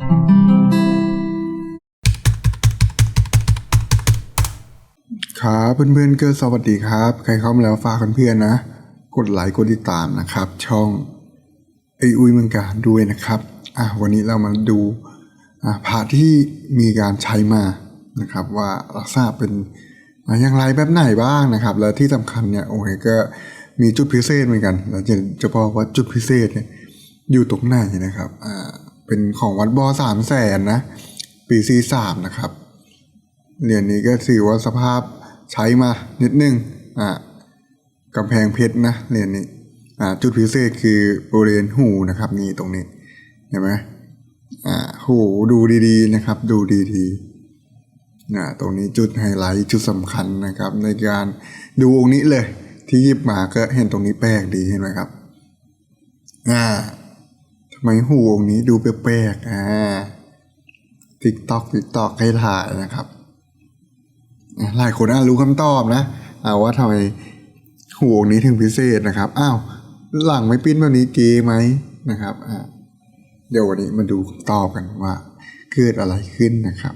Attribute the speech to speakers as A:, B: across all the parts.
A: ครับเพื่อนๆก็สวัสดีครับ ใครเข้ามาแล้วฝากเพื่อนๆนะ กดไลค์กดติดตามนะครับ ช่องไออุ้ยเมืองการด้วยนะครับอะวันนี้เรามาดูอะพระที่มีการใช้มานะครับ ว่าลักษณะเป็นอย่างไรแบบไหนบ้างนะครับ แล้วที่สำคัญเนี่ยโอเคก็มีจุดพิเศษเหมือนกันแล้วจะจะบอกว่าจุดพิเศษเนี่ยอยู่ตรงไหนนะครับอ่า เป็นของวัดบอสามแสนนะ ปีซีสามนะครับ เหรียญนี้ก็ถือว่าสภาพใช้มานิดนึงอ่ากำแพงเพชรนะเหรียญนี้อ่าจุดพิเศษคือบริเวณหูนะครับ นี่ตรงนี้เห็นไหมอ่าหูดูดีๆนะครับ ดูดีๆอ่าตรงนี้จุดไฮไลท์จุดสำคัญนะครับ ในการดูองค์นี้เลย ที่หยิบมาก็เห็นตรงนี้แปลกดีเห็นไหมครับอ่า ไมหูองนี้ดูแปลกๆอ่าติ๊กตอกติ๊กตอกให้ถ่ายนะครับ หลายคนอาจรู้คำตอบนะอาว่าทำไมหูองนี้ถึงพิเศษนะครับ อ้าว หลังไม่ปิ้นแบบนี้เกไหมนะครับอ่าเดี๋ยววันนี้มาดูคำตอบกันว่าเกิดอะไรขึ้นนะครับ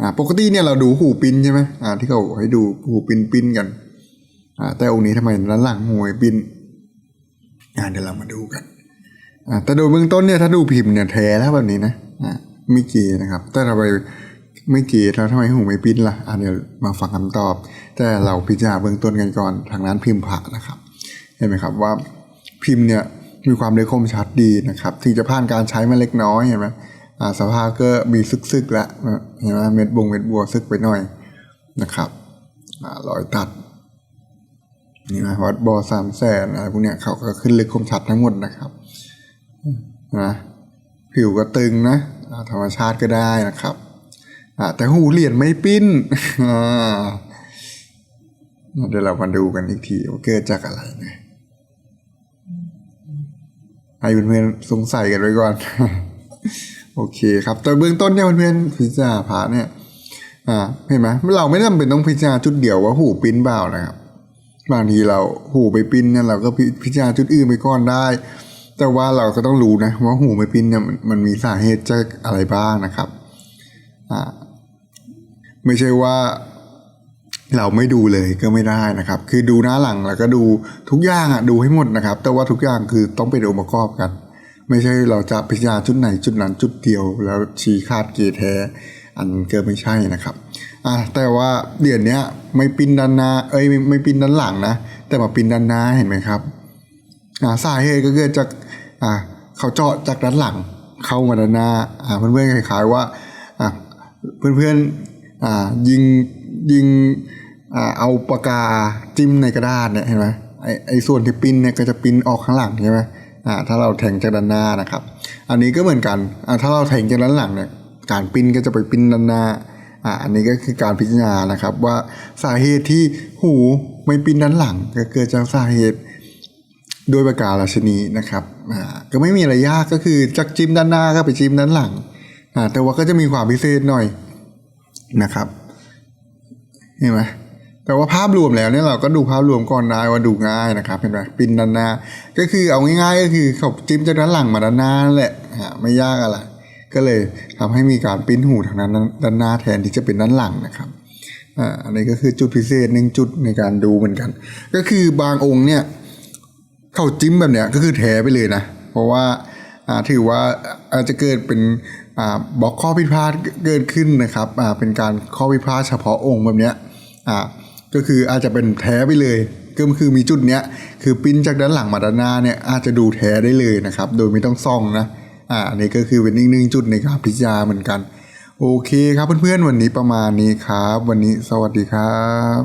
A: อ่าปกติเนี่ยเราดูหูปิ้นใช่ไหมอ่าที่เขาให้ดูหูปิ้นปิ้นกันอ่าแต่องค์นี้ทำไมด้านหลังหูไม่ปิ้นอ่าเดี๋ยวเรามาดูกัน แต่โดยเบื้องต้นเนี่ยถ้าดูพิมพ์เนี่ยแท้แล้วแบบนี้นะอ่าไม่เกีนะครับ แต่เราไปไม่เกตแล้วทำไมหูไม่ปิ้นล่ะอะเดี๋ยวมาฟังคำตอบ แต่เราพิจารณาเบื้องต้นกันก่อนทางนั้นพิมพ์ผ่านะครับ เห็นไหมครับว่าพิมพ์เนี่ยมีความเล็กคมชัดดีนะครับ ถึงจะผ่านการใช้มาเล็กน้อยเห็นไหมอ่าสภาพก็มีซึกๆแล้วเห็นไหมเม็ดบงเม็ดบัวซึกไปหน่อยนะครับอ่ารอยตัดนี่นะวัดบอสามแสนอะไรพวกเนี้ยเขาก็ขึ้นเล็กคมชัดทั้งหมดนะครับ นะผิวก็ตึงนะธรรมชาติก็ได้นะครับแต่หูเหรียญไม่ปิ้นเดี๋ยวเรามาดูกันอีกทีว่าเกิดจากอะไรนะให้เพื่อนๆสงสัยกันไว้ก่อน โอเคครับ แต่เบื้องต้นเนี่ยเพื่อนๆพิจารณาพระเนี่ยอ่าเห็นไหมเราไม่จำเป็นต้องพิจารณาจุดเดียวว่าหูปิ้นเปล่านะครับบางทีเราหูไปปิ้นเนี่ยเราก็พิจารณาจุดอื่นไปก่อนได้ แต่ว่าเราก็ต้องรู้นะว่าหูไม่ปิ้นเนี่ยมันมีสาเหตุจากอะไรบ้างนะครับอ่าไม่ใช่ว่าเราไม่ดูเลยก็ไม่ได้นะครับ คือดูหน้าหลังแล้วก็ดูทุกอย่างอะดูให้หมดนะครับ แต่ว่าทุกอย่างคือต้องเป็นองค์ประกอบกัน ไม่ใช่เราจะพิจารณาจุดไหนจุดนั้นจุดเดียว แล้วชี้คาดเกแท้ อันเก็ไม่ใช่นะครับอะแต่ว่าเหรียญเนี้ยไม่ปิ้นด้านหน้า เอ้ยไม่ไม่ปิ้นด้านหลังนะ แต่มาปิ้นด้านหน้าเห็นไหมครับ สาเหตุก็เกิดจากอ่าเขาเจาะจากด้านหลังเข้ามาด้านหน้าอ่าเพื่อนๆคล้ายๆว่าอ่าเพื่อนๆอ่ายิงยิงอ่าเอาปากกาจิ้มในกระดาษเนี่ยเห็นไหมไอไอส่วนที่ปิ้นเนี่ยก็จะปิ้นออกข้างหลังใช่ไหมอ่าถ้าเราแทงจากด้านหน้านะครับ อันนี้ก็เหมือนกันอ่าถ้าเราแทงจากด้านหลังเนี่ยการปิ้นก็จะไปปิ้นด้านหน้าอ่าอันนี้ก็คือการพิจารณานะครับว่าสาเหตุที่หูไม่ปิ้นด้านหลังก็เกิดจากสาเหตุ ด้วยประการราชนีนะครับก็ไม่มีอะไรยากก็คือจากจิ้มด้านหน้าก็ไปจิ้มด้านหลังแต่ว่าก็จะมีความพิเศษหน่อยนะครับเห็นไหมแต่ว่าภาพรวมแล้วเนี่ยเราก็ดูภาพรวมก่อนได้ว่าดูง่ายนะครับเห็นไหมปินด้านหน้า ก็คือเอาง่ายๆก็คือเขาจิ้มจากด้านหลังมาด้านหน้าแหละไม่ยากอะไรก็เลยทำให้มีการปิ้นหูทางนั้นด้านหน้าแทนที่จะเป็นด้านหลังนะครับอันนี้ก็คือจุดพิเศษหนึ่งจุดในการดูเหมือนกัน ก็คือบางองค์เนี่ย เขาจิ้มแบบเนี้ยก็คือแท้ไปเลยนะ เพราะว่าอ่าถือว่าอาจจะเกิดเป็นอ่าบล็อกข้อผิพาดเกิดขึ้นนะครับอ่าเป็นการข้อผิพาดเฉพาะองค์แบบเนี้ยอ่าก็คืออาจจะเป็นแท้ไปเลยก็คือมีจุดเนี้ยคือปิ้นจากด้านหลังมาด้านหน้าเนี่ยอาจจะดูแท้ได้เลยนะครับ โดยไม่ต้องซ่องนะอ่าอันนี้ก็คือเป็นอีกหนึ่งจุดในการพิจารณาเหมือนกัน โอเคครับเพื่อนๆวันนี้ประมาณนี้ครับ วันนี้สวัสดีครับ